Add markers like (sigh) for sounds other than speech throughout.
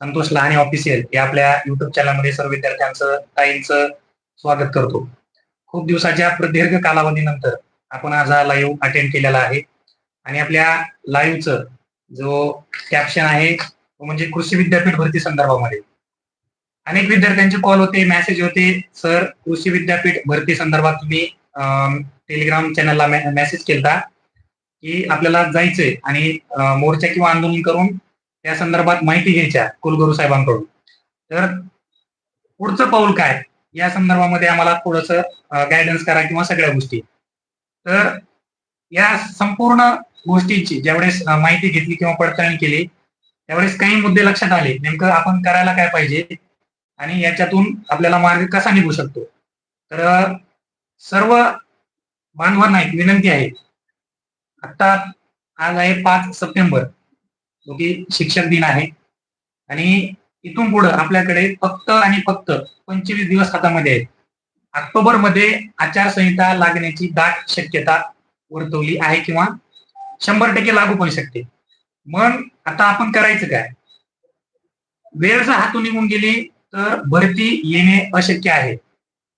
Santosh Lahane official या आपल्या YouTube चॅनलमध्ये सर्व विद्यार्थ्यांचं ताईंचं स्वागत करतो. खूप दिवसाच्या प्रदीर्घ कालावधीनंतर आपण आज हा लाईव्ह अटेंड केलेला आहे. आणि आपल्या लाईव्हचं जो कॅप्शन आहे तो म्हणजे कृषी विद्यापीठ भरती संदर्भामध्ये. अनेक विद्यार्थ्यांचे कॉल होते मेसेज होते. सर कृषी विद्यापीठ भरती संदर्भात तुम्ही टेलिग्राम चॅनलला मेसेज केलता की आपल्याला जायचंय आणि मोर्चा किंवा आंदोलन करून त्या संदर्भात माहिती घ्यायच्या कुलगुरू साहेबांकडून. तर पुढचं पाऊल काय? या संदर्भामध्ये आम्हाला थोडस गायडन्स करा किंवा सगळ्या गोष्टी. तर या संपूर्ण गोष्टींची ज्यावेळेस माहिती घेतली किंवा पडताळणी केली त्यावेळेस काही मुद्दे लक्षात आले नेमकं आपण करायला काय पाहिजे आणि याच्यातून आपल्याला मार्ग कसा निघू शकतो? तर सर्व बांधवांना एक विनंती आहे. आता आज आहे पाच सप्टेंबर. जो की शिक्षक दिन आहे. आणि इथून पुढे आपल्याकडे फक्त आणि फक्त पंचवीस दिवस हातामध्ये आहेत. ऑक्टोबरमध्ये आचारसंहिता लागण्याची दाट शक्यता वर्तवली आहे किंवा शंभर टक्के लागू पण शकते. मग आता आपण करायचं काय? वेळ जर हातून निघून गेली तर भरती येणे अशक्य आहे.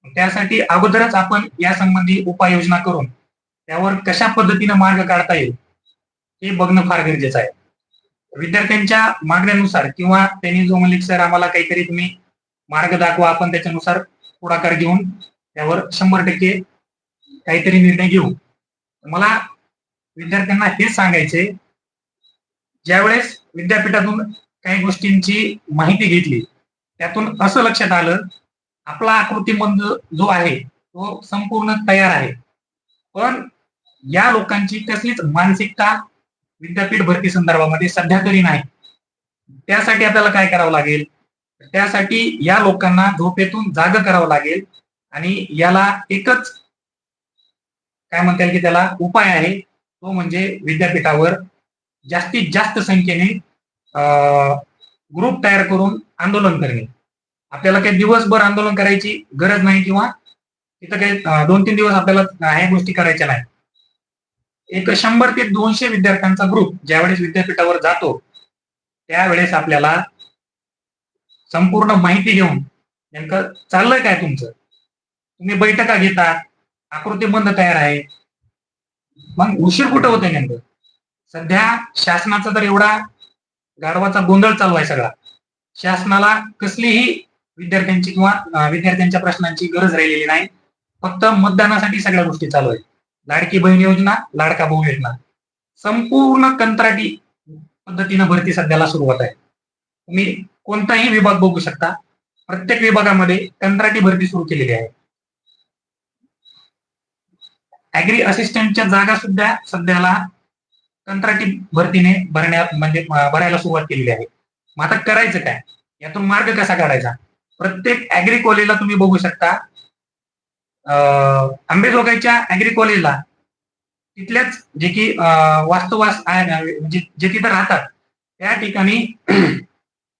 त्यासाठी अगोदरच आपण या संबंधी उपाययोजना करून त्यावर कशा पद्धतीनं मार्ग काढता येईल हे बघणं फार गरजेचं आहे. विद्यार्थ्यांच्या मागण्यानुसार किंवा त्यांनी जो म्हणले सर आम्हाला काहीतरी तुम्ही मार्ग दाखवा आपण त्याच्यानुसार पुढाकार घेऊन त्यावर शंभर टक्के काहीतरी निर्णय घेऊ. मला विद्यार्थ्यांना हेच सांगायचे ज्यावेळेस विद्यापीठातून काही गोष्टींची माहिती घेतली त्यातून असं लक्षात आलं आपला आकृतीबंध जो आहे तो संपूर्ण तयार आहे. पण या लोकांची कसलीच मानसिकता विद्यापीठ भरती संदर्भामध्ये सध्या तरी नाही. त्यासाठी आपल्याला काय करावं लागेल? त्यासाठी या लोकांना झोपेतून जाग करावं लागेल आणि याला एकच काय म्हणता येईल की त्याला उपाय आहे? तो म्हणजे विद्यापीठावर जास्तीत जास्त संख्येने ग्रुप तयार करून आंदोलन करणे. आपल्याला काही दिवसभर आंदोलन करायची गरज नाही किंवा तिथं काही दोन तीन दिवस आपल्याला ह्या गोष्टी करायच्या नाही एक शंभर ते दोनशे विद्यार्थ्यांचा ग्रुप ज्यावेळेस विद्यापीठावर जातो त्यावेळेस आपल्याला संपूर्ण माहिती घेऊन नेमकं चाललंय काय तुमचं? तुम्ही बैठका घेता आकृतीबंध तयार आहे. मग उशीर कुठं होतंय नेमकं? सध्या शासनाचा तर एवढा गाढवाचा गोंधळ चालू आहे सगळा. शासनाला कसलीही विद्यार्थ्यांची किंवा विद्यार्थ्यांच्या प्रश्नांची गरज राहिलेली नाही. फक्त मतदानासाठी सगळ्या गोष्टी चालू आहेत. लाडकी बहीण योजना लाडका भाऊ योजना. संपूर्ण कंत्राटी पद्धतीनं भरती सध्याला सुरुवात आहे. तुम्ही कोणताही विभाग बघू शकता. प्रत्येक विभागामध्ये कंत्राटी भरती सुरू केलेली आहे. ऍग्री असिस्टंटच्या जागा सुद्धा सध्याला कंत्राटी भरतीने भरण्या म्हणजे भरायला सुरुवात केलेली आहे. मग आता करायचं काय? यातून मार्ग कसा काढायचा? प्रत्येक ऍग्री कॉलेजला तुम्ही बघू शकता. आंबेजोगाईच्या अॅग्री कॉलेजला तिथल्याच जे की वास्तवास वास्तुवास म्हणजे जे तिथं राहतात त्या ठिकाणी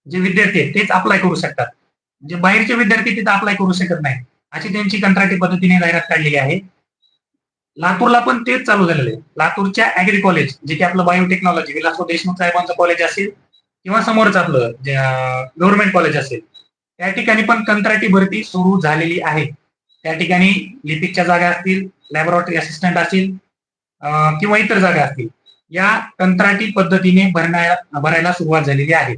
जे विद्यार्थी आहेत तेच अप्लाय करू शकतात. म्हणजे बाहेरचे विद्यार्थी तिथं अप्लाय करू शकत नाही अशी त्यांची कंत्राटी पद्धतीने जाहिरात काढलेली आहे. लातूरला पण तेच चालू झालेलं आहे. लातूरच्या अॅग्री कॉलेज जे की आपलं बायोटेक्नॉलॉजी विलासराव देशमुख साहेबांचं कॉलेज असेल किंवा समोरच आपलं गव्हर्नमेंट कॉलेज असेल त्या ठिकाणी पण कंत्राटी भरती सुरू झालेली आहे. त्या ठिकाणी लिपिकच्या जागा असतील लॅबोरेटरी असिस्टंट असतील किंवा इतर जागा असतील या कंत्राटी पद्धतीने भरण्या भरायला सुरुवात झालेली आहे.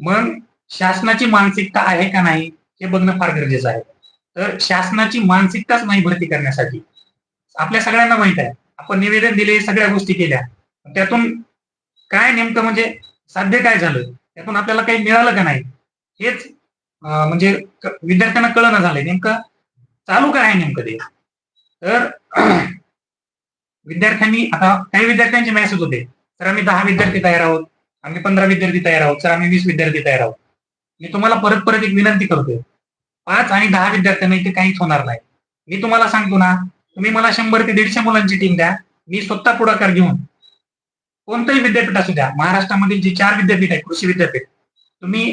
मग शासनाची मानसिकता आहे का नाही हे बघणं फार गरजेचं आहे. तर शासनाची मानसिकताच नाही भरती करण्यासाठी. आपल्या सगळ्यांना माहीत आहे. आपण निवेदन दिले सगळ्या गोष्टी केल्या. त्यातून काय नेमकं म्हणजे साध्य काय झालं? त्यातून आपल्याला काही मिळालं का नाही? हेच म्हणजे विद्यार्थ्यांना कळणं झालंय. नेमकं चालू काय आहे नेमकं ते तर (clears throat) विद्यार्थ्यांनी आता काही विद्यार्थ्यांचे मेसेज होते. तर आम्ही दहा विद्यार्थी तयार आहोत. आम्ही पंधरा विद्यार्थी तयार आहोत. सर आम्ही वीस विद्यार्थी तयार आहोत. मी तुम्हाला परत परत एक विनंती करतोय. पाच आणि दहा विद्यार्थ्यांना इथे काहीच होणार नाही. मी तुम्हाला सांगतो ना तुम्ही मला शंभर ते दीडशे मुलांची टीम द्या. मी स्वतः पुढाकार घेऊन कोणतंही विद्यापीठ असू द्या. महाराष्ट्रामधील जे चार विद्यापीठ आहे कृषी विद्यापीठ तुम्ही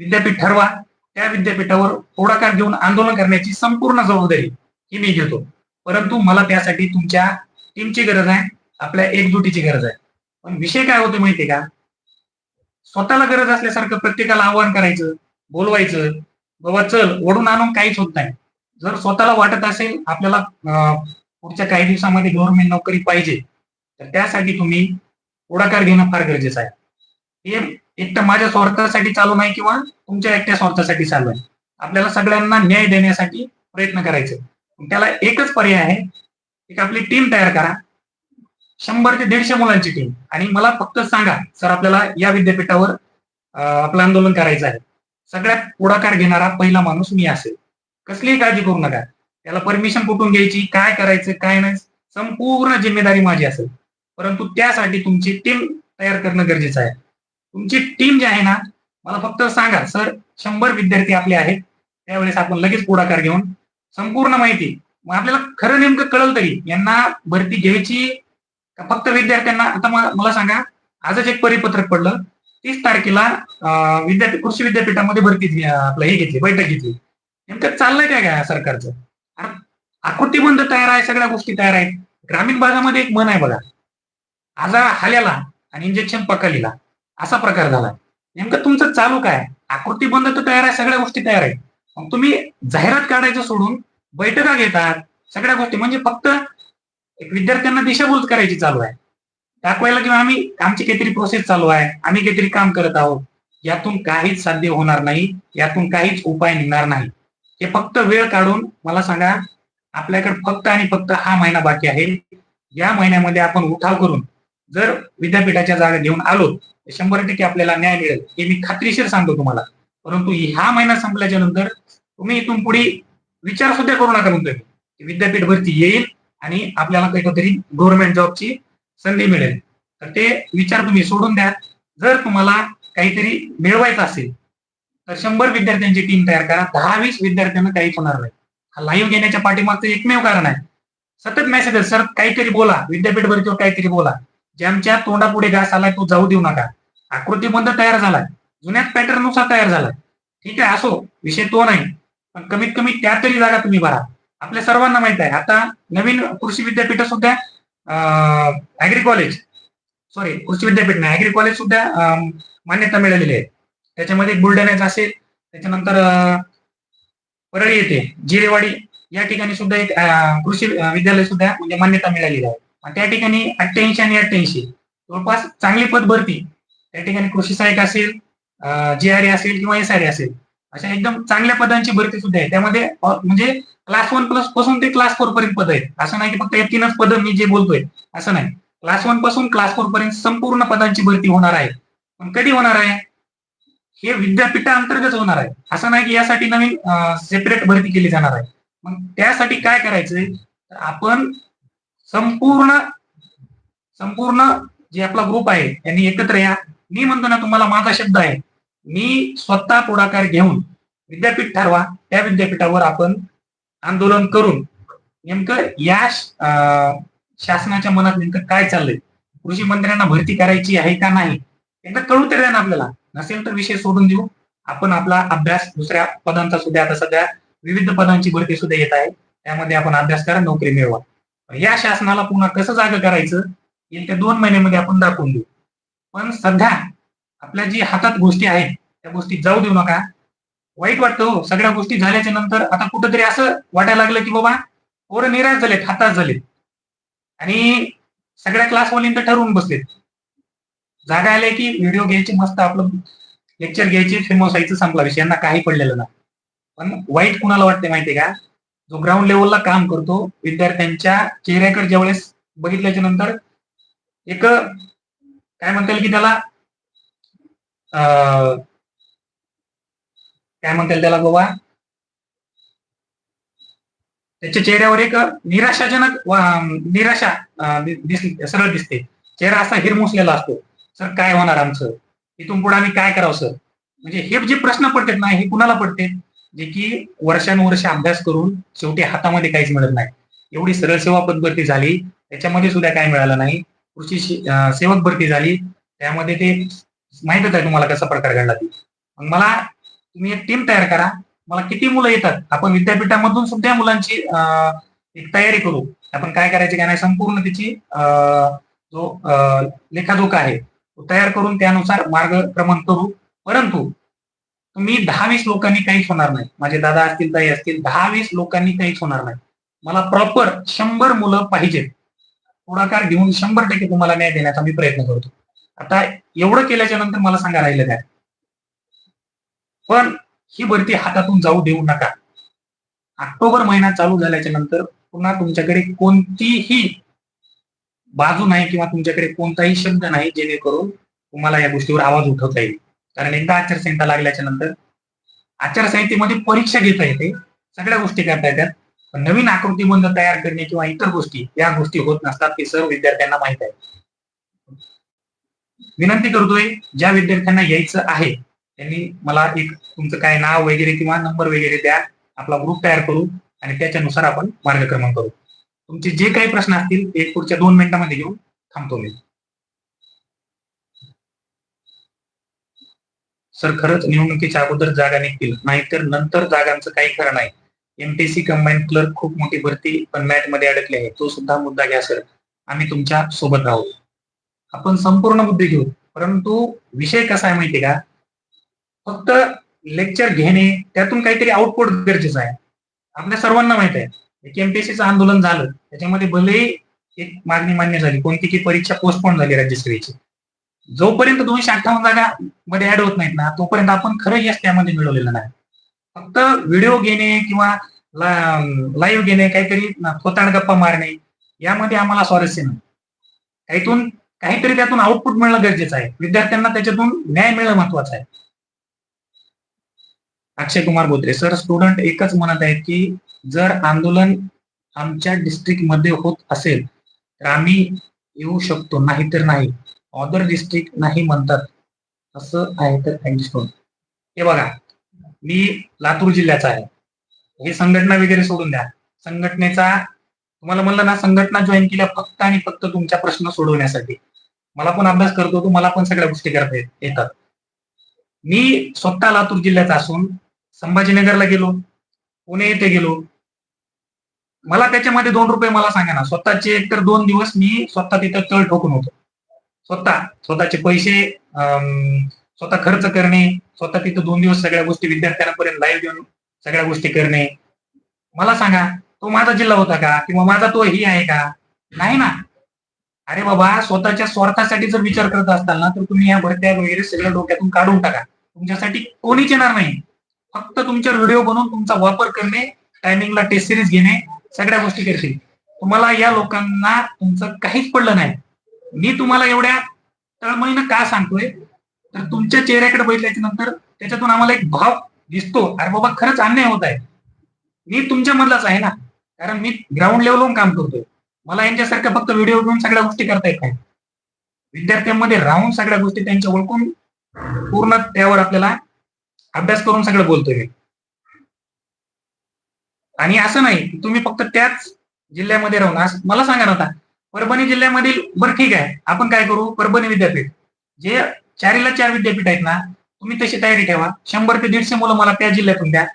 विद्यापीठ ठरवा. त्या विद्यापीठावर पुढाकार घेऊन आंदोलन करण्याची संपूर्ण जबाबदारी ही मी घेतो. परंतु मला त्यासाठी तुमच्या टीमची गरज आहे आपल्या एकजुटीची गरज आहे. पण विषय काय होतो माहितीये का? स्वतःला गरज असल्यासारखं प्रत्येकाला आवाहन करायचं बोलवायचं बाबा चल ओढून आणून काहीच होत नाही. जर स्वतःला वाटत असेल आपल्याला पुढच्या काही दिवसामध्ये गव्हर्नमेंट नोकरी पाहिजे तर त्यासाठी तुम्ही पुढाकार घेणं फार गरजेचं आहे. हे एकटं माझ्या स्वार्थासाठी चालू नाही किंवा तुमच्या एकट्या स्वार्थासाठी चालू आहे. आपल्याला सगळ्यांना न्याय देण्यासाठी प्रयत्न करायचे. त्याला एकच पर्याय आहे. एक आपली टीम तयार करा. शंभर ते दीडशे मुलांची टीम आणि मला फक्त सांगा सर आपल्याला या विद्यापीठावर आपलं आंदोलन करायचं आहे. सगळ्यात पुढाकार घेणारा पहिला माणूस मी असेल. कसलीही काळजी करू नका. त्याला परमिशन कुठून घ्यायची काय करायचं काय नाही संपूर्ण जिम्मेदारी माझी असेल. परंतु त्यासाठी तुमची टीम तयार करणं गरजेचं आहे. तुमची टीम जी आहे ना मला फक्त सांगा सर शंभर विद्यार्थी आपले आहेत. त्यावेळेस आपण लगेच पुढाकार घेऊन संपूर्ण माहिती मग आपल्याला खरं नेमकं कळलं तरी यांना भरती घ्यायची का फक्त विद्यार्थ्यांना? आता मला सांगा आजच एक परिपत्रक पडलं. तीस तारखेला विद्यार्थी कृषी विद्यापीठामध्ये भरती आपलं हे घेतली बैठक घेतली. नेमकं चाललंय काय काय सरकारचं? अरे, आकृतीबंध तयार आहे सगळ्या गोष्टी तयार आहेत. ग्रामीण भागामध्ये एक मन आहे बघा. आजार हाल्याला आणि इंजेक्शन पकालीला. असा प्रकार झाला. नेमकं तुमचं चालू काय? आकृतीबंध तर तयार आहे सगळ्या गोष्टी तयार आहे मग तुम्ही जाहिरात काढायचं सोडून बैठका घेतात सगळ्या गोष्टी. म्हणजे फक्त एक विद्यार्थ्यांना दिशाभूल करायची चालू आहे. दाखवायला किंवा आम्ही आमची काहीतरी प्रोसेस चालू आहे. आम्ही काहीतरी काम करत आहोत. यातून काहीच साध्य होणार नाही. यातून काहीच उपाय निघणार नाही. हे फक्त वेळ काढून मला सांगा आपल्याकडे फक्त आणि फक्त हा महिना बाकी आहे. या महिन्यामध्ये आपण उठाव करून जर विद्यापीठाच्या जागा घेऊन आलो शंभर टक्के आपल्याला न्याय मिळेल हे मी खात्रीशीर सांगतो तुम्हाला. परंतु ह्या महिना संपल्याच्या नंतर तुम्ही इथून पुढे विचार सुद्धा करू नका म्हणतोय. विद्यापीठ भरती येईल आणि आपल्याला काहीतरी गव्हर्नमेंट जॉबची संधी मिळेल. तर ते विचार तुम्ही सोडून द्या. जर तुम्हाला काहीतरी मिळवायचं असेल तर शंभर विद्यार्थ्यांची टीम तयार करा. दहा वीस विद्यार्थ्यांना काहीच होणार नाही. हा लाईव्ह घेण्याच्या पाठीमागचं एकमेव कारण आहे. सतत मेसेज सर काहीतरी बोला. विद्यापीठ भरतीवर काहीतरी बोला. ज्यांच्या तोंडापुढे घास आलाय तो जाऊ देऊ नका. आकृतीबंध तयार झालाय. जुन्याच पॅटर्ननुसार तयार झालाय. ठीक आहे असो विषय तो नाही. पण कमीत कमी त्या तरी जागा तुम्ही भरा. आपल्या सर्वांना माहीत आहे. आता नवीन कृषी विद्यापीठ सुद्धा अॅग्री कॉलेज सॉरी कृषी विद्यापीठ नाही अॅग्री कॉलेज सुद्धा मान्यता मिळालेली आहे. त्याच्यामध्ये बुलढाण्याचं असेल त्याच्यानंतर परळी येथे जिरेवाडी या ठिकाणी सुद्धा एक कृषी विद्यालय सुद्धा म्हणजे मान्यता मिळालेली आहे. त्या ठिकाणी अठ्ठ्याऐंशी आणि अठ्ठ्याऐंशी. जवळपास चांगली पद भरती. त्या ठिकाणी कृषी सहाय्यक असेल जी आर असेल किंवा एस आर असेल. अशा एकदम चांगल्या पदांची भरती सुद्धा आहे. त्यामध्ये म्हणजे क्लास वन प्लसपासून ते क्लास फोर पर्यंत पद आहेत. असं नाही की फक्त हे तीनच पद मी जे बोलतोय असं नाही. क्लास वनपासून क्लास फोर पर्यंत संपूर्ण पदांची भरती होणार आहे. पण कधी होणार आहे? हे विद्यापीठाअंतर्गत होणार आहे. असं नाही की यासाठी नवीन सेपरेट भरती केली जाणार आहे. मग त्यासाठी काय करायचंय? आपण संपूर्ण संपूर्ण जे आपला ग्रुप आहे यांनी एकत्र या. मी म्हणतो ना तुम्हाला माझा शब्द आहे. मी स्वतः पुढाकार घेऊन विद्यापीठ ठरवा. त्या विद्यापीठावर आपण आंदोलन करून नेमकं या अं, शासनाच्या मनात नेमकं काय चाललंय? कृषी मंत्र्यांना भरती करायची आहे का नाही? एकदा कळू तरी ना आपल्याला. नसेल तर विषय सोडून देऊ. आपण आपला अभ्यास दुसऱ्या पदांचा सुद्धा आता सध्या विविध पदांची भरती सुद्धा येत आहे. त्यामध्ये आपण अभ्यास करा नोकरी मिळवा. या शासनाला पुन्हा कसं जागा करायचं? येत्या दोन महिन्यामध्ये आपण दाखवून देऊ. पण सध्या आपल्या जी हातात गोष्टी आहेत त्या गोष्टी जाऊ देऊ नका. वाईट वाटतं हो सगळ्या गोष्टी झाल्याच्यानंतर आता कुठंतरी असं वाटायला लागलं की बाबा पोरं निराश झालेत हातात झालेत. आणि सगळ्या क्लासवाल्यांतर ठरवून बसलेत. जागा आल्या की व्हिडिओ घ्यायचे मस्त आपलं लेक्चर घ्यायचे फेमस व्हायचं संपला विषय यांना काही पडलेलं ना पण वाईट कुणाला वाटते माहितीये का? जो ग्राउंड लेवलला काम करतो विद्यार्थ्यांच्या चेहऱ्याकडे ज्यावेळेस बघितल्याच्या नंतर एक काय म्हणता येईल की त्याला काय म्हणता येईल त्याला बाबा? त्याच्या चेहऱ्यावर एक निराशाजनक निराशा सरळ दिसते. चेहरा असा हिरमुसलेला असतो. सर काय होणार आमचं? इथून पुढे आम्ही काय करावं सर? म्हणजे हे जे प्रश्न पडतात ना हे कुणाला पडते? जे की वर्षानुवर्ष अभ्यास करून शेवटी हातामध्ये काहीच मिळत नाही. एवढी सरळ सेवा पद भरती झाली त्याच्यामध्ये सुद्धा काय मिळालं नाही. कृषी सेवक भरती झाली त्यामध्ये ते माहितच आहे तुम्हाला कसा प्रकार घडला ती. मग मला तुम्ही एक टीम तयार करा. मला किती मुलं येतात? आपण विद्यापीठामधून सुद्धा मुलांची एक तयारी करू. आपण काय करायचे काय नाही संपूर्ण त्याची जो अं, लेखाजोखा आहे तो तयार करून त्यानुसार मार्गक्रमण करू. परंतु तुम्ही दहा वीस लोकांनी काहीच होणार नाही. माझे दादा असतील ताई असतील दहा वीस लोकांनी काहीच होणार नाही. मला प्रॉपर शंभर मुलं पाहिजेत पुढाकार घेऊन शंभर टक्के तुम्हाला न्याय देण्याचा मी प्रयत्न करतो. आता एवढं केल्याच्यानंतर मला सांगा राहिलं काय? पण ही भरती हातातून जाऊ देऊ नका. ऑक्टोबर महिना चालू झाल्याच्यानंतर पुन्हा तुमच्याकडे कोणतीही बाजू नाही किंवा तुमच्याकडे कोणताही शब्द नाही जेणेकरून तुम्हाला या गोष्टीवर आवाज उठवता येईल. कारण एकदा आचारसंहिता लागल्याच्या नंतर आचारसंहितेमध्ये परीक्षा घेता येते. सगळ्या गोष्टी करता येतात. पण नवीन आकृतीबंध तयार करणे किंवा इतर गोष्टी या गोष्टी होत नसतात हे सर्व विद्यार्थ्यांना माहीत आहे. विनंती करतोय ज्या विद्यार्थ्यांना यायचं आहे त्यांनी मला एक तुमचं काय नाव वगैरे किंवा नंबर वगैरे द्या. आपला ग्रुप तयार करू आणि त्याच्यानुसार आपण मार्गक्रमण करू. तुमचे जे काही प्रश्न असतील ते पुढच्या दोन मिनिटांमध्ये घेऊन थांबतो मी. सर खरंच निवडणुकीच्या अगोदर जागा निघतील. नाहीतर नंतर जागांचं काही खरं नाही. एमपीसी कंबाईन क्लर्क खूप मोठी भरती पण मॅटमध्ये अडकली आहे तो सुद्धा मुद्दा घ्या सर. आम्ही तुमच्यासोबत राहू आपण संपूर्ण मुद्दे घेऊ. परंतु विषय कसा आहे माहितीये का? फक्त लेक्चर घेणे त्यातून काहीतरी आउटपुट गरजेचं आहे. आपल्या सर्वांना माहीत आहे. एक एमपीएससीचं आंदोलन झालं. त्याच्यामध्ये भले एक मागणी मान्य झाली. कोणती की परीक्षा पोस्टपोन झाली राज्यसभेची. जोपर्यंत दोनशे अठ्ठावन्न जागा मध्ये ऍड होत नाहीत ना तोपर्यंत आपण खरं यश त्यामध्ये मिळवलेलं नाही. फक्त व्हिडिओ घेणे किंवा लाईव्ह घेणे काहीतरी खोताड गप्पा मारणे यामध्ये आम्हाला स्वारस्य नाही. काहीतून काहीतरी त्यातून आउटपुट मिळणं गरजेचं आहे. विद्यार्थ्यांना त्याच्यातून न्याय मिळणं महत्वाचं आहे. अक्षय कुमार बोत्रे सर स्टुडंट एकच म्हणत आहेत की जर आंदोलन आमच्या डिस्ट्रिक्टमध्ये होत असेल तर आम्ही येऊ शकतो नाही तर नाही. ऑदर डिस्ट्रिक्ट नाही म्हणतात असं आहे तर थँक्यू हे बघा मी लातूर जिल्ह्याचा आहे. हे संघटना वगैरे सोडून द्या. संघटनेचा तुम्हाला म्हणलं ना संघटना जॉईन केल्या फक्त आणि फक्त तुमच्या प्रश्न सोडवण्यासाठी. मला पण अभ्यास करतो तो मला पण सगळ्या गोष्टी करता येतात. मी स्वतः लातूर जिल्ह्याचा असून संभाजीनगरला गेलो पुणे येथे गेलो. मला त्याच्यामध्ये दोन रुपये मला सांगा ना स्वतःचे एकतर दोन दिवस मी स्वतः तिथं तळ ठोकून होतो. स्वतः स्वतःचे पैसे स्वतः खर्च करणे स्वतः तिथं दोन दिवस सगळ्या गोष्टी विद्यार्थ्यांपर्यंत लाईव्ह देऊन सगळ्या गोष्टी करणे. मला सांगा तो माझा जिल्हा होता का? किंवा माझा तो ही आहे का? नाही ना. अरे बाबा स्वतःच्या स्वार्थासाठी जर विचार करत असताल ना तर तुम्ही या भरत्या वगैरे सगळ्या डोक्यातून काढून टाका. तुमच्यासाठी कोणीच येणार नाही. फक्त तुमचे व्हिडिओ बनवून तुमचा वापर करणे टायमिंगला टेस्ट सिरीज घेणे सगळ्या गोष्टी करतील तुम्हाला या लोकांना तुमचं काहीच पडलं नाही. मी तुम्हाला एवढ्या तळमळीनं का सांगतोय? तर तुमच्या चेहऱ्याकडे बघितल्याच्या नंतर त्याच्यातून आम्हाला एक भाव दिसतो. अरे बाबा खरंच अन्याय होत आहे. मी तुमच्या मधलाच आहे ना. कारण मी ग्राउंड लेवलवरून काम करतोय. मला यांच्यासारख्या फक्त व्हिडिओ घेऊन सगळ्या गोष्टी करता येत नाही. विद्यार्थ्यांमध्ये राहून सगळ्या गोष्टी त्यांच्या ओळखून पूर्ण त्यावर आपल्याला अभ्यास करून सगळं बोलतोय मी. आणि असं नाही तुम्ही फक्त त्याच जिल्ह्यामध्ये राहून मला सांगा ना आता परभणी जिल्ह्यामधील बरं ठीक आहे. आपण काय करू? परभणी विद्यापीठ. जे चारीला चार विद्यापीठ आहेत ना तुम्ही तशी तयारी ठेवा. शंभर ते दीडशे मुलं मला त्या जिल्ह्यातून द्या.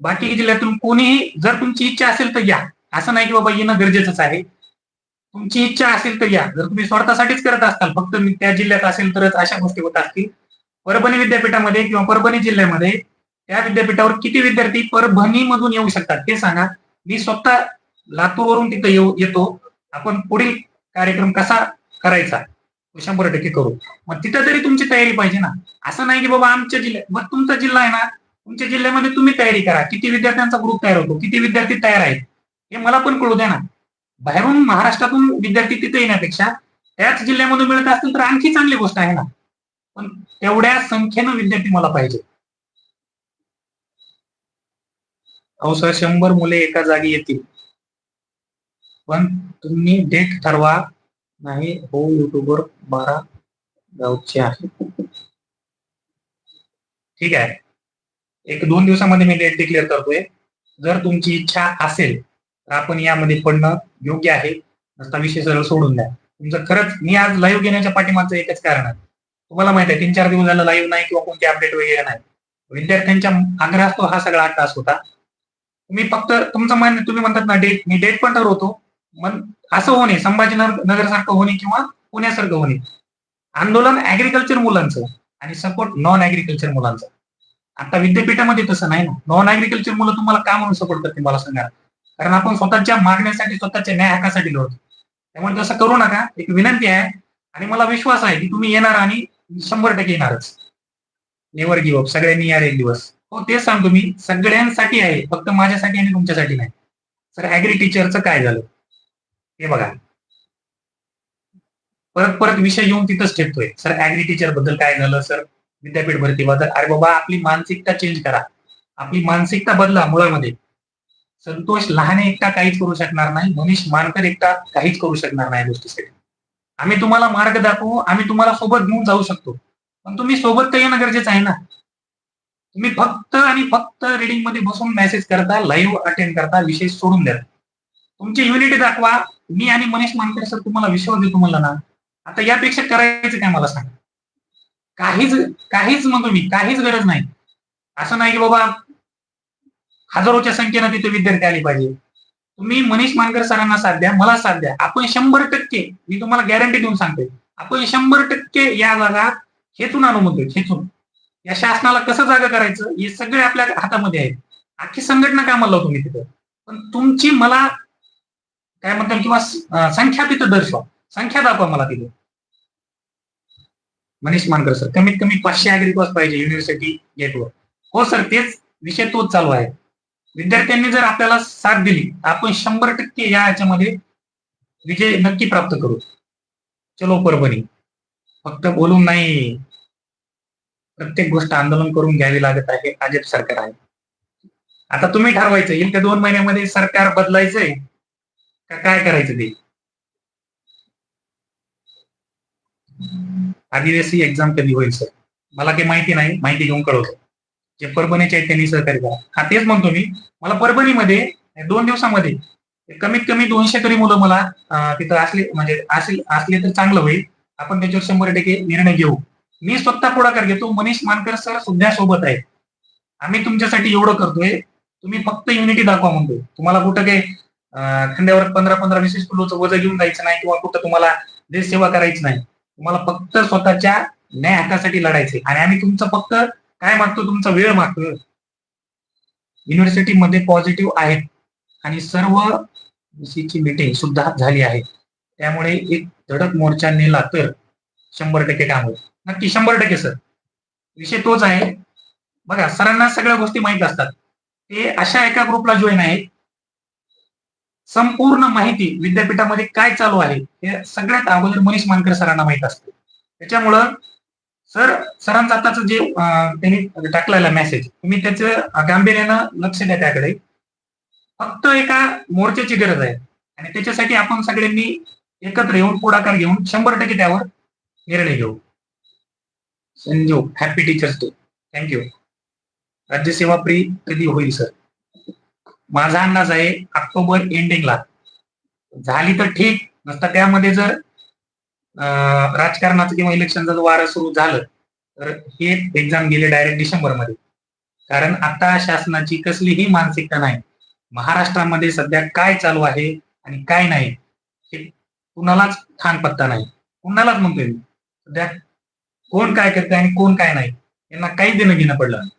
बाकी जिल्ह्यातून कोणीही जर तुमची इच्छा असेल तर या. असं नाही की बाबा येणं गरजेचंच आहे. तुमची इच्छा असेल तर या. जर तुम्ही स्वार्थासाठीच करत असाल फक्त त्या जिल्ह्यात असेल तरच अशा गोष्टी होत असतील. परभणी विद्यापीठामध्ये किंवा परभणी जिल्ह्यामध्ये त्या विद्यापीठावर किती विद्यार्थी परभणी मधून येऊ शकतात ते सांगा. मी स्वतः लातूरवरून तिथं येऊ येतो. आपण पुढील कार्यक्रम कसा करायचा? शंभर टक्के करू. मग तिथं तरी तुमची तयारी पाहिजे ना. असं नाही की बाबा आमच्या जिल्ह्यात मग तुमचा जिल्हा आहे ना तुमच्या जिल्ह्यामध्ये तुम्ही तयारी करा. किती विद्यार्थ्यांचा ग्रुप तयार होतो किती विद्यार्थी तयार आहेत हे मला पण कळू द्या ना. बाहेरून महाराष्ट्रातून विद्यार्थी तिथे येण्यापेक्षा त्याच जिल्ह्यामधून मिळत असतील तर आणखी चांगली गोष्ट आहे ना. पण तेवढ्या संख्येनं विद्यार्थी मला पाहिजे. अहो सर शंभर मुले एका जागी येतील. पण तुम्ही डेट ठरवा. नाही हो युट्यूबवर बारा गावचे आहे ठीक आहे. एक दोन दिवसामध्ये मी डेट डिक्लेअर करतोय. जर तुमची इच्छा असेल तर आपण यामध्ये पडणं योग्य आहे. नसता विषय सरळ सोडून द्या. तुमचं खरंच मी आज लाईव्ह घेण्याच्या पाठीमागचं एकच कारण आहे. तुम्हाला माहिती आहे तीन चार दिवस झालं लाईव्ह नाही किंवा कोणते अपडेट वगैरे नाही. विद्यार्थ्यांच्या आग्रहास्तव हा सगळा आठ तास होता. तुम्ही फक्त तुमचं मान तुम्ही म्हणतात ना डेट मी डेट पण ठरवतो. असं होणे संभाजीनगर नगर सारखं होणे किंवा पुण्यासारखं होणे. आंदोलन ऍग्रिकल्चर मुलांचं आणि सपोर्ट नॉन ऍग्रिकल्चर मुलांचं. आता विद्यापीठामध्ये तसं नाही ना. नॉन ऍग्रिकल्चर मुलं तुम्हाला का म्हणून सपोर्ट करते मला सांगा. कारण आपण स्वतःच्या मागण्यासाठी स्वतःच्या न्याय हक्कासाठी लढतो. त्यामुळे तसं करू नका. एक विनंती आहे आणि मला विश्वास आहे की तुम्ही येणार आणि शंभर टक्के येणारच. नेवर गिव्ह अप सगळ्यांनी यार एक दिवस. हो तेच सांगतो मी. सगळ्यांसाठी आहे. फक्त माझ्यासाठी आणि तुमच्यासाठी नाही. सर ऍग्री टीचरचं काय झालं? हे बघा. परत परत विषय येऊन तिथंच ठेवतोय. सर अॅग्री टीचरबद्दल काय झालं सर? विद्यापीठ भरती बद्दल. अरे बाबा आपली मानसिकता चेंज करा. आपली मानसिकता बदला मुळामध्ये. संतोष लहाने एकटा काहीच करू शकणार नाही. मनीष मानकर एकटा काहीच करू शकणार नाही गोष्टीसाठी. आम्ही तुम्हाला मार्ग दाखवू आम्ही तुम्हाला सोबत घेऊन जाऊ शकतो. पण तुम्ही सोबत तर येणं गरजेचं आहे ना. तुम्ही फक्त आणि फक्त रिडिंगमध्ये बसून मेसेज करता लाईव्ह अटेंड करता विषय सोडून द्या. तुमची युनिटी दाखवा. मी आणि मनीष मानकर सर तुम्हाला विश्वास देतो म्हणला ना आता यापेक्षा करायचं काय मला सांग? काहीच काहीच म्हणतो मी काहीच गरज नाही. असं नाही की बाबा हजारोच्या संख्येनं तिथे विद्यार्थी आले पाहिजे. तुम्ही मनीष मानकर सरांना साथ द्या मला साथ द्या. आपण शंभर टक्के मी तुम्हाला गॅरंटी देऊन सांगते आपण शंभर टक्के या जागा खेचून आणू म्हणतो खेचून या शासनाला कसं जागा करायचं हे सगळे आपल्या हातामध्ये आहे अख्खी संघटना कामाला लावतो मी तिथं? पण तुमची मला काय म्हणतात किंवा संख्या तिथं दर्शवा संख्या दाखवा मला तिथे. मनीष मानकर सर कमीत कमी पाचशे अग्रिकॉस पाहिजे युनिव्हर्सिटी गेटवर हो सर तेच विषय तोच चालू आहे. विद्यार्थ्यांनी जर आपल्याला साथ दिली आपण शंभर टक्के या याच्यामध्ये विजय नक्की प्राप्त करू. चलो परभणी. फक्त बोलून नाही. प्रत्येक गोष्ट आंदोलन करून घ्यावी लागत आहे. भाजप सरकार आहे. आता तुम्ही ठरवायचं येईल त्या दोन महिन्यामध्ये सरकार बदलायचंय. काय करायचं ते? आदिवासी एक्झाम कधी होईल सर मला काही माहिती नाही माहिती घेऊन कळवतो जे परभणीचे आहेत त्यांनी सहकार्य करा. हा तेच म्हणतो मी. मला परभणीमध्ये दोन दिवसामध्ये कमीत कमी दोनशे तरी मुलं मला तिथं असले म्हणजे असले असले तर चांगलं होईल. आपण त्याच्यावर शंभर टक्के निर्णय घेऊ. मी स्वतः पुढाकार घेतो. मनीष मानकर सर सुद्धा सोबत आहे आम्ही तुमच्यासाठी एवढं करतोय. तुम्ही फक्त युनिटी दाखवा म्हणतोय. तुम्हाला कुठं काही खांद्यावर पंधरा पंधरा वीस वीस किलोचं वजन घेऊन जायचं नाही किंवा कुठं तुम्हाला देश सेवा करायची नाही. तुम्हाला फक्त स्वतःच्या न्याय हक्कासाठी लढायचे आणि आम्ही तुमचं फक्त काय मागतो? तुमचा वेळ मागतो. युनिव्हर्सिटीमध्ये पॉझिटिव्ह आहेत आणि सर्व ची मीटिंग सुद्धा झाली आहे. त्यामुळे एक धडक मोर्चा नेला तर शंभर टक्के काम होईल. नक्की शंभर टक्के सर. विषय तोच आहे. बघा सरांना सगळ्या गोष्टी माहीत असतात. ते अशा एका ग्रुपला जॉईन आहेत. संपूर्ण माहिती विद्यापीठामध्ये काय चालू आहे हे सगळ्यात अगोदर मनीष मानकर सरांना माहीत असते. त्याच्यामुळं सर सरांचं आताच जे त्यांनी टाकलेला मेसेज तुम्ही त्याचं गांभीर्यानं लक्ष द्या त्याकडे. फक्त एका मोर्चाची गरज आहे. आणि त्याच्यासाठी आपण सगळ्यांनी एकत्र येऊन पुढाकार घेऊन शंभर टक्के त्यावर निर्णय घेऊ. Sanjeev happy teachers day thank you राज्यसेवा pre कधी होईल सर माझा अंदाज आहे ऑक्टोबर एंडिंगला झाली तर ठीक नसता त्यामध्ये जर अं, राजकारणाचं किंवा इलेक्शनचं जर वारं सुरू झालं तर हे एक्झाम गेले डायरेक्ट डिसेंबरमध्ये. कारण आता शासनाची कसलीही मानसिकता नाही. महाराष्ट्रामध्ये सध्या काय चालू आहे आणि काय नाही हे कुणालाच ठाण पत्ता नाही. कुणालाच म्हणतोय सध्या कोण काय करते आणि कोण काय नाही यांना काही देणं घेणं पडलं नाही.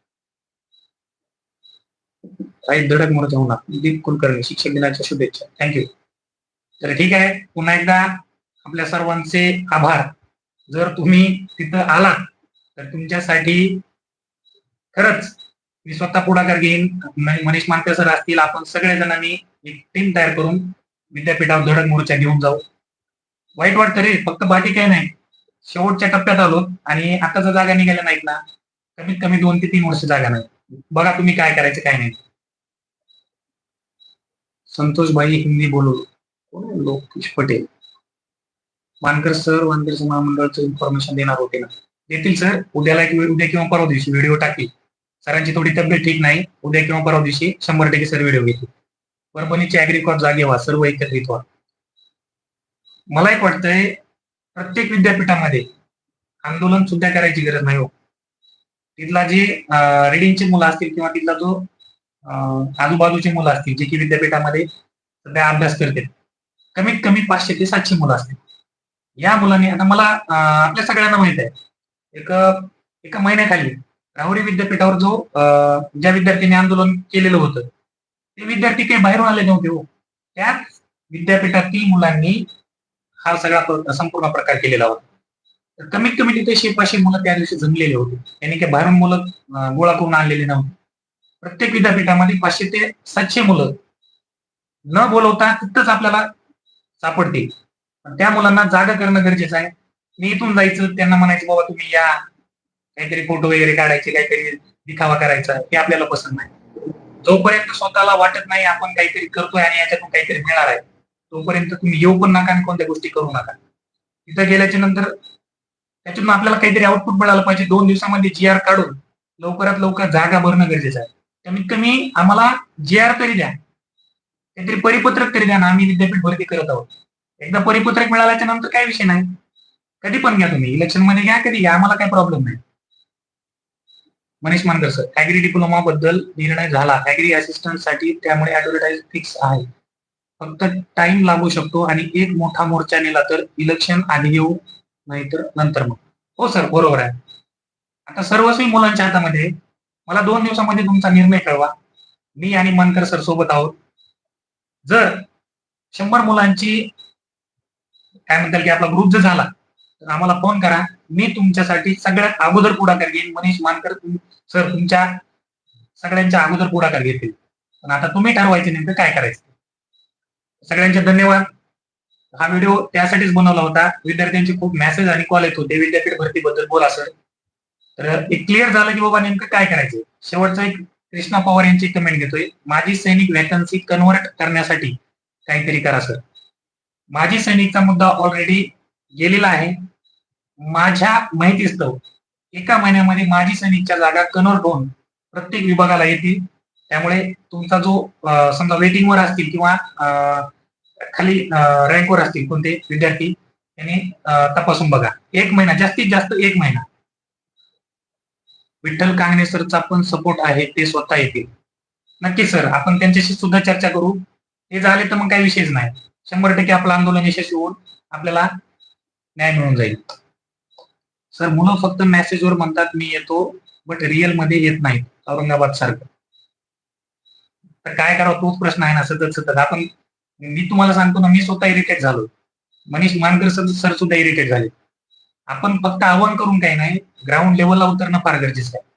काही धडक मोर्चा होणार दिलीप कुलकर्णी शिक्षक दिनाच्या शुभेच्छा. थँक्यू तर ठीक आहे. पुन्हा एकदा आपल्या सर्वांचे आभार. जर तुम्ही तिथं आलात तर तुमच्यासाठी खरंच मी स्वतः पुढाकार घेईन. मनीष मानकर सर असतील आपण सगळेजणांनी एक टीम तयार करून विद्यापीठावर धडक मोर्चा घेऊन जाऊ. वाईट वाटतं रे फक्त बाकी काही नाही. शेवटच्या टप्प्यात आलो आणि आता जर जागा निघाल्या नाहीत ना. कमीत कमी दोन ते तीन वर्ष जागा नाही. बघा तुम्ही काय करायचं काय नाही. संतोषबाई हिंदी बोलू. कोण लोकेश पटेल. मानकर सर वानकर महामंडळाचं इन्फॉर्मेशन देणार होते ना. देतील सर. उद्याला एक वेळ- उद्या किंवा परवा दिवशी व्हिडिओ टाकेल. सरांची थोडी तब्येत ठीक नाही. उद्या किंवा परवा दिवशी शंभर टक्के सर व्हिडिओ घेतील. परभणीचे अॅग्रिकॉट जागे व्हा सर्व एकत्रित व्हा. मला एक वाटतंय प्रत्येक विद्यापीठामध्ये आंदोलन सुद्धा करायची गरज नाही हो. तिथला जे रिडिंगची मुलं असतील किंवा तिथला जो आजूबाजूची मुलं असतील जे की विद्यापीठामध्ये सध्या अभ्यास करतील कमीत कमी पाचशे ते सातशे मुलं असतील. या मुलांनी आता मला आपल्या सगळ्यांना माहीत आहे एक एका महिन्याखाली राहुरी विद्यापीठावर जो ज्या विद्यार्थ्यांनी आंदोलन केलेलं होतं ते विद्यार्थी काही बाहेरून आले नव्हते हो. त्याच विद्यापीठातील मुलांनी हा सगळा संपूर्ण प्रकार केलेला होता. तर कमीत कमी तिथे शे पाचशे मुलं त्या दिवशी जमलेले होते. त्यांनी काही बाहेरून मुलं गोळा करून आणलेले नव्हते. प्रत्येक विद्यापीठामध्ये पाचशे ते सातशे मुलं. न बोलवता तिथंच आपल्याला सापडतील पण त्या मुलांना जागा करणं गरजेचं आहे. मी इथून जायचं त्यांना म्हणायचं बाबा तुम्ही या. काहीतरी फोटो वगैरे काढायचे काहीतरी दिखावा करायचा. हे आपल्याला पसंत नाही. जोपर्यंत स्वतःला वाटत नाही आपण काहीतरी करतोय आणि याच्यातून काहीतरी मिळणार आहे. तोपर्यंत तुम्ही येऊ पण नका आणि कोणत्या गोष्टी करू नका. तिथं गेल्याच्यानंतर त्याच्यातून आपल्याला काहीतरी आउटपुट मिळालं पाहिजे. दोन दिवसामध्ये जी आर काढून लवकरात लवकर जागा भरणं गरजेचं आहे. कमीत कमी आम्हाला जी आर तरी द्या. काहीतरी परिपत्रक तरी द्या ना आम्ही विद्यापीठ भरती करत आहोत. एकदा परिपत्रक मिळाल्याच्या नंतर काय विषय नाही. कधी पण घ्या तुम्ही. इलेक्शनमध्ये घ्या कधी घ्या. आम्हाला काही प्रॉब्लेम नाही. Manish Mankar sir agri diploma बद्दल निर्णय झाला. ऍग्री असिस्टंटसाठी त्यामुळे ऍडव्हर्टाईज फिक्स आहे. फक्त टाइम लागू शकतो आणि एक मोठा मोर्चा नेला तर इलेक्शन आधी येऊ नाहीतर नंतर मग. हो सर बरोबर आहे. आता सर्वस्वी मुलांच्या हातामध्ये मला दोन दिवसामध्ये तुमचा निर्णय कळवा. मी आणि मनकर सर सोबत आहोत. जर शंभर मुलांची काय म्हणतात की आपला ग्रुप जर झाला तर आम्हाला फोन करा. मी तुमच्यासाठी सगळ्यात अगोदर पुढाकार घेईन. मनीष मानकर सर तुमच्या सगळ्यांच्या अगोदर पुढाकार घेतील. पण आता तुम्ही ठरवायचे नेमकं काय करायचं? सगळ्यांचे धन्यवाद. हा व्हिडिओ त्यासाठीच बनवला होता. विद्यार्थ्यांचे खूप मेसेज आणि कॉल येत होते. विद्यापीठ भरतीबद्दल बोला सर. तर एक क्लिअर झालं की बाबा नेमकं काय करायचं? शेवटचा एक कृष्णा पवार यांची कमेंट घेतोय. माझी सैनिक वॅकन्सी कन्व्हर्ट करण्यासाठी काहीतरी करा सर माझी सैनिकचा मुद्दा ऑलरेडी गेलेला आहे. माझ्या माहितीस्तव एका महिन्यामध्ये माझी सैनिकच्या जागा कन्व्हर्ट होऊन प्रत्येक विभागाला येतील. त्यामुळे तुमचा जो समजा वेटिंगवर असतील किंवा खाली रँकवर असतील कोणते विद्यार्थी त्यांनी तपासून बघा. एक महिना जास्तीत जास्त एक महिना. विठ्ठल कांगणे सरचा पण सपोर्ट आहे ते स्वतः येतील नक्की सर आपण त्यांच्याशी सुद्धा चर्चा करू. हे झाले तर मग काही विषयच नाही. शंभर टक्के आपलं आंदोलन यशस्वी होऊन आपल्याला न्याय मिळून जाईल. सर मुलं फक्त मेसेजवर म्हणतात मी येतो बट रिअलमध्ये येत नाहीत औरंगाबाद सारखं. तर काय करावं तोच प्रश्न आहे ना सतत सतत. आपण मी तुम्हाला सांगतो ना मी स्वतः इरिटेट झालो मनीष मानकर सर सुद्धा इरिटेट झाले. आपण फक्त आव्हान करून काही नाही ग्राउंड लेवलला उतरणं फार गरजेचं आहे.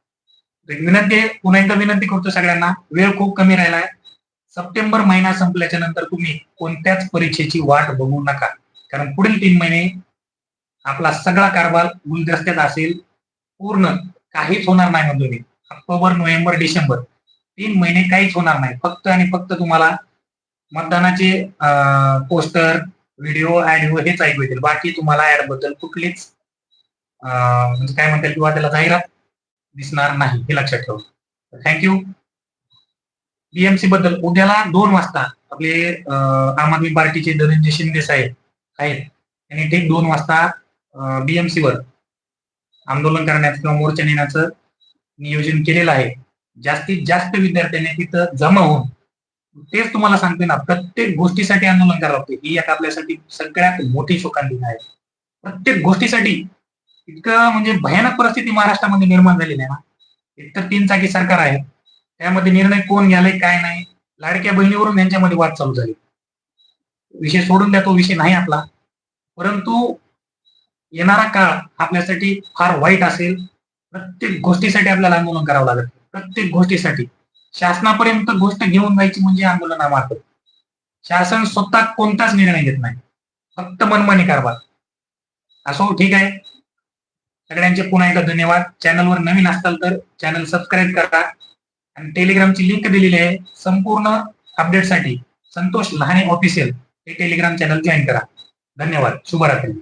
विनंती पुन्हा एकदा विनंती करतो सगळ्यांना वेळ खूप कमी राहिला आहे सप्टेंबर महिना संपल्याच्या नंतर तुम्ही कोणत्याच परीक्षेची वाट बघू नका. कारण पुढील तीन महिने आपला सगळा कारभार गुलदस्त्यात असेल. पूर्ण काहीच होणार नाही म्हणतो मी ऑक्टोबर नोव्हेंबर डिसेंबर तीन महिने काहीच होणार नाही. फक्त आणि फक्त तुम्हाला मतदानाचे पोस्टर व्हिडिओ ऍड हेच ऐकू येतील. बाकी तुम्हाला ऍडबद्दल कुठलीच म्हणजे काय म्हणतात किंवा त्याला जाहिरात दिसणार नाही हे लक्षात ठेवा. थँक्यू बीएमसी बद्दल उद्याला दोन वाजता आपले आम आदमी पार्टीचे धनंजय शिंदे साहेब आहेत. त्यांनी ठीक दोन वाजता बीएमसी वर आंदोलन करण्याचं किंवा मोर्चा नेण्याचं नियोजन केलेलं आहे. जास्तीत जास्त विद्यार्थ्यांनी तिथं जमा होऊन तेच तुम्हाला सांगते ना प्रत्येक गोष्टीसाठी आंदोलन करावं लागते. ही एक आपल्यासाठी सगळ्यात मोठी शोकांतिका आहे. प्रत्येक गोष्टीसाठी इतकं म्हणजे भयानक परिस्थिती महाराष्ट्रामध्ये निर्माण झालेली आहे ना. एकतर तीन चाकी सरकार आहे. त्यामध्ये निर्णय कोण घ्याले काय नाही. लाडक्या बहिणीवरून यांच्यामध्ये वाद चालू झाले. विषय सोडून द्या तो विषय नाही आपला. परंतु येणारा काळ आपल्यासाठी फार वाईट असेल. प्रत्येक गोष्टीसाठी आपल्याला आंदोलन करावं लागेल. प्रत्येक गोष्टीसाठी. शासनापर्यंत गोष्ट घेऊन जायची म्हणजे आंदोलनामार्फत शासन स्वतः कोणताच निर्णय घेत नाही. फक्त मनमानी कारभार. असो ठीक आहे. सगळ्यांचे पुन्हा एकदा धन्यवाद. चॅनलवर नवीन असाल तर चॅनल सबस्क्राईब करा. आणि टेलिग्रामची लिंक दिलेली आहे. संपूर्ण अपडेटसाठी संतोष लहाने ऑफिशियल हे टेलिग्राम चॅनल जॉईन करा. धन्यवाद. शुभरात्री.